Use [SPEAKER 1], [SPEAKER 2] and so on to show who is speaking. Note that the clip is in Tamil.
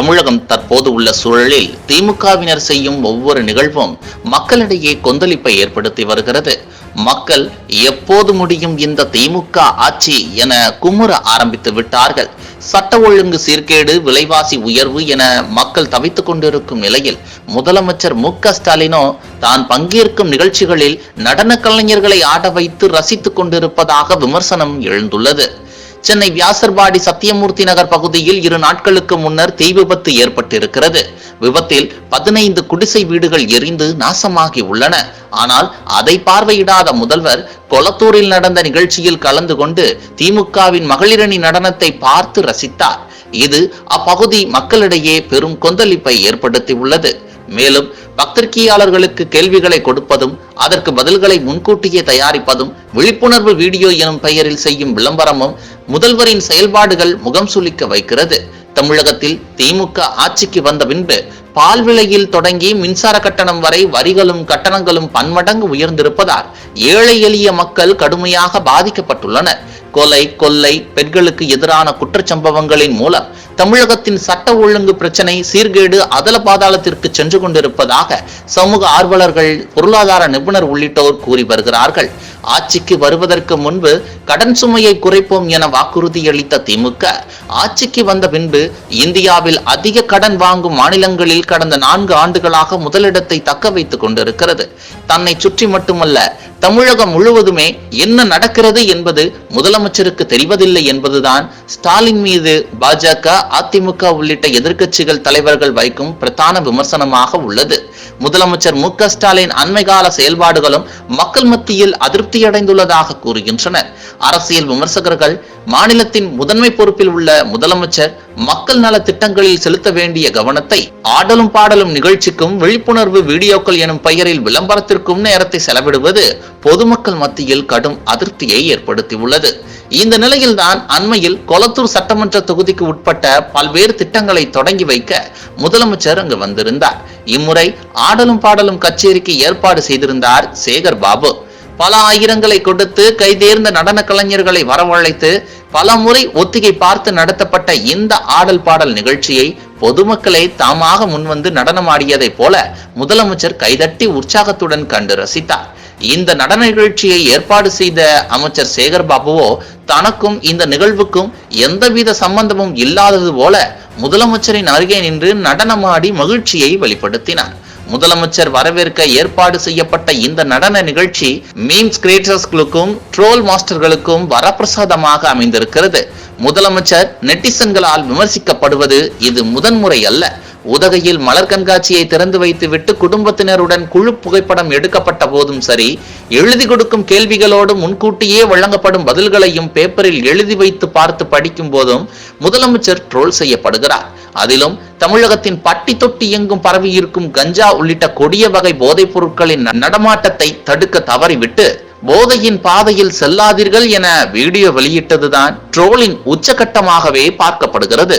[SPEAKER 1] தமிழகம் தற்போது உள்ள சூழலில் திமுகவினர் செய்யும் ஒவ்வொரு நிகழ்வும் மக்களிடையே கொந்தளிப்பை ஏற்படுத்தி வருகிறது. மக்கள் எப்போது முடியும் இந்த திமுக ஆட்சி என குமுற ஆரம்பித்து விட்டார்கள். சட்ட ஒழுங்கு சீர்கேடு விலைவாசி உயர்வு என மக்கள் தவித்துக் கொண்டிருக்கும் நிலையில் முதலமைச்சர் மு க ஸ்டாலினோ தான் பங்கேற்கும் நிகழ்ச்சிகளில் நடன கலைஞர்களை ஆட வைத்து ரசித்துக் கொண்டிருப்பதாக விமர்சனம் எழுந்துள்ளது. சென்னை வியாசர்பாடி சத்தியமூர்த்தி நகர் பகுதியில் இரு நாட்களுக்கு முன்னர் தீ விபத்து ஏற்பட்டிருக்கிறது. விபத்தில் பதினைந்து குடிசை வீடுகள் எரிந்து நாசமாகி உள்ளன. ஆனால் அதை பார்வையிடாத முதல்வர் கொளத்தூரில் நடந்த நிகழ்ச்சியில் கலந்து கொண்டு திமுகவின் மகளிரணி நடனத்தை பார்த்து ரசித்தார். இது அப்பகுதி மக்களிடையே பெரும் கொந்தளிப்பை ஏற்படுத்தியுள்ளது. மேலும் பத்திரிகையாளர்களுக்கு கேள்விகளை கொடுப்பதும் அதற்கு பதில்களை முன்கூட்டியே தயாரிப்பதும் விழிப்புணர்வு வீடியோ எனும் பெயரில் செய்யும் விளம்பரமும் முதல்வரின் செயல்பாடுகள் முகம் சுளிக்க வைக்கிறது. தமிழகத்தில் திமுக ஆட்சிக்கு வந்த பின்பு பால் விலையில் தொடங்கி மின்சார கட்டணம் வரை வரிகளும் கட்டணங்களும் பன்மடங்கு உயர்ந்திருப்பதால் ஏழை எளிய மக்கள் கடுமையாக பாதிக்கப்பட்டுள்ளனர். கொலை கொள்ளை பெண்களுக்கு எதிரான குற்றச்சம்பவங்களின் மூலம் தமிழகத்தின் சட்ட ஒழுங்கு பிரச்சனை சீர்கேடு அதல பாதாளத்திற்கு சென்று கொண்டிருப்பதாக சமூக ஆர்வலர்கள் பொருளாதார நிபுணர் உள்ளிட்டோர் கூறி வருகிறார்கள். ஆட்சிக்கு வருவதற்கு முன்பு கடன் சுமையை குறைப்போம் என வாக்குறுதியளித்த திமுக ஆட்சிக்கு வந்த பின்பு இந்தியாவில் அதிக கடன் வாங்கும் மாநிலங்களில் கடந்த நான்கு ஆண்டுகளாக முதலிடத்தை தக்க வைத்துக் கொண்டிருக்கிறது. தன்னை சுற்றி மட்டுமல்ல தமிழகம் முழுவதுமே என்ன நடக்கிறது என்பது முதலமைச்சருக்கு தெரிவதில்லை என்பதுதான் ஸ்டாலின் மீது பாஜக அதிமுக உள்ளிட்ட எதிர்க்கட்சிகள் தலைவர்கள் வைக்கும் பிரதான விமர்சனமாக உள்ளது. முதலமைச்சர் மு க ஸ்டாலின் அண்மைகால செயல்பாடுகளும் மக்கள் மத்தியில் அதிருப்தியடைந்துள்ளதாக கூறுகின்றனர். அரசியல் விமர்சகர்கள் மாநிலத்தின் முதன்மை பொறுப்பில் உள்ள முதலமைச்சர் மக்கள் நல திட்டங்களில் செலுத்த வேண்டிய கவனத்தை ஆடலும் பாடலும் நிகழ்ச்சிக்கும் விழிப்புணர்வு வீடியோக்கள் எனும் பெயரில் விளம்பரத்திற்கும் நேரத்தை செலவிடுவது பொதுமக்கள் மத்தியில் கடும் அதிருப்தியை ஏற்படுத்தியுள்ளது. இந்த நிலையில்தான் அண்மையில் கொளத்தூர் சட்டமன்ற தொகுதிக்கு உட்பட்ட பல்வேறு திட்டங்களை தொடங்கி வைக்க முதலமைச்சர் அங்கு வந்திருந்தார். இம்முறை ஆடலும் பாடலும் கச்சேரிக்கு ஏற்பாடு செய்திருந்தார் சேகர் பாபு. பல ஆயிரங்களை கொடுத்து கைதேர்ந்த நடன கலைஞர்களை வரவழைத்து பல முறை ஒத்திகை பார்த்து நடத்தப்பட்ட இந்த ஆடல் பாடல் நிகழ்ச்சியை பொதுமக்களை தாமாக முன்வந்து நடனமாடியதைப் போல முதலமைச்சர் கைதட்டி உற்சாகத்துடன் கண்டு ரசித்தார். இந்த நடன நிகழ்ச்சியை ஏற்பாடு செய்த அமைச்சர் சேகர் பாபுவோ தனக்கும் இந்த நிகழ்வுக்கும் எந்தவித சம்பந்தமும் இல்லாதது போல முதலமைச்சரின் அருகே நின்று நடனமாடி மகிழ்ச்சியை வெளிப்படுத்தினார். முதலமைச்சர் வரவேற்க ஏற்பாடு செய்யப்பட்ட இந்த நடன நிகழ்ச்சி மீம்ஸ் கிரியேட்டர்ஸ்களுக்கும் ட்ரோல் மாஸ்டர்களுக்கும் வரப்பிரசாதமாக அமைந்திருக்கிறது. முதலமைச்சர் நெட்டிசன்களால் விமர்சிக்கப்படுவது இது முதன்முறை அல்ல. உதகையில் மலர் கண்காட்சியை திறந்து வைத்துவிட்டு குடும்பத்தினருடன் குழு புகைப்படம் எடுக்கப்பட்ட போதும் சரி எழுதி கொடுக்கும் கேள்விகளோடு முன்கூட்டியே வழங்கப்படும் பதில்களையும் பேப்பரில் எழுதி வைத்து பார்த்து படிக்கும் போதும் முதலமைச்சர் ட்ரோல் செய்யப்படுகிறார். அதிலும் தமிழகத்தின் பட்டி தொட்டி எங்கும் பரவியிருக்கும் கஞ்சா உள்ளிட்ட கொடிய வகை போதைப் பொருட்களின் நடமாட்டத்தை தடுக்க தவறிவிட்டு போதையின் பாதையில் செல்லாதீர்கள் என வீடியோ வெளியிட்டதுதான் ட்ரோலின் உச்சகட்டமாகவே பார்க்கப்படுகிறது.